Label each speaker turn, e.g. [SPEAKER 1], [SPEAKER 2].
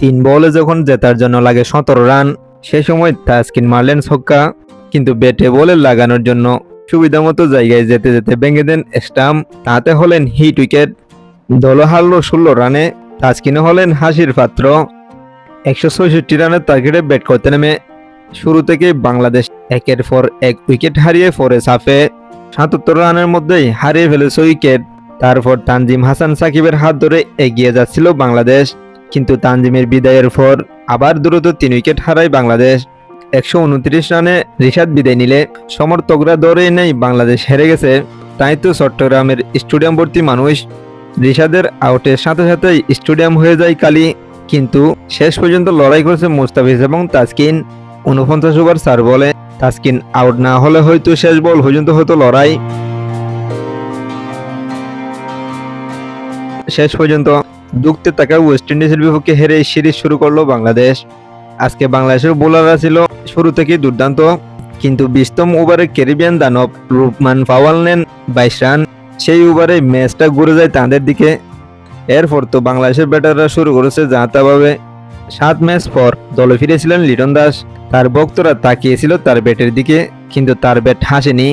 [SPEAKER 1] তিন বলে যখন জেতার জন্য লাগে সতেরো রান, সে সময় তাস্কিন মারলেন ছক্কা, কিন্তু ব্যাটে বলে লাগানোর জন্য সুবিধা মতো জায়গায় যেতে যেতে ভেঙে দেন স্টাম্প তাতে হলেন হিট উইকেট। দল হারল ষোলো রানে তাস্কিনে হলেন হাসির পাত্র। একশো ছয়ষট্টি রানের টার্গেটে ব্যাট করতে নেমে। শুরু থেকেই বাংলাদেশ একের পর এক উইকেট হারিয়ে পরে সাফে সাতাত্তর রানের মধ্যেই হারিয়ে ফেলেছে উইকেট। তারপর তানজিম হাসান সাকিবের হাত ধরে এগিয়ে যাচ্ছিল বাংলাদেশ। কিন্তু তানজিমের বিদায়ের পর আবার দ্রুত তিন উইকেট হারায় বাংলাদেশ। একশো উনত্রিশ রানে রিশাদ বিদায় নিলে সমর্থকরা ধরে নেই বাংলাদেশ হেরে গেছে। তাই তো চট্টগ্রামের স্টেডিয়াম ভর্তি মানুষ রিশাদের আউটের সাথে সাথেই স্টেডিয়াম হয়ে যায় কালি কিন্তু শেষ পর্যন্ত লড়াই করেছে মুস্তাফিজ এবং তাসকিন। উনপঞ্চাশ ওভার চার বলে তাসকিন আউট না হলে হয়তো শেষ বল পর্যন্ত হতো লড়াই। শেষ পর্যন্ত যুক্তে থাকা ওয়েস্ট ইন্ডিজের বিপক্ষে হেরে সিরিজ শুরু করল বাংলাদেশ। আজকে বাংলাদেশের বোলাররা ছিল শুরু থেকে দুর্দান্ত, কিন্তু বিশতম ওভারে ক্যারিবিয়ান দানব রূপমান ফাওয়াল নেন বাইশ রান। সেই ওভারে ম্যাচটা ঘুরে যায় তাদের দিকে। এরপর তো বাংলাদেশের ব্যাটাররা শুরু করেছে জাঁতাভাবে। সাত ম্যাচ পর দলে ফিরেছিলেন লিটন দাস। তার ভক্তরা তাকিয়েছিল তার ব্যাটের দিকে, কিন্তু তার ব্যাট হাসেনি।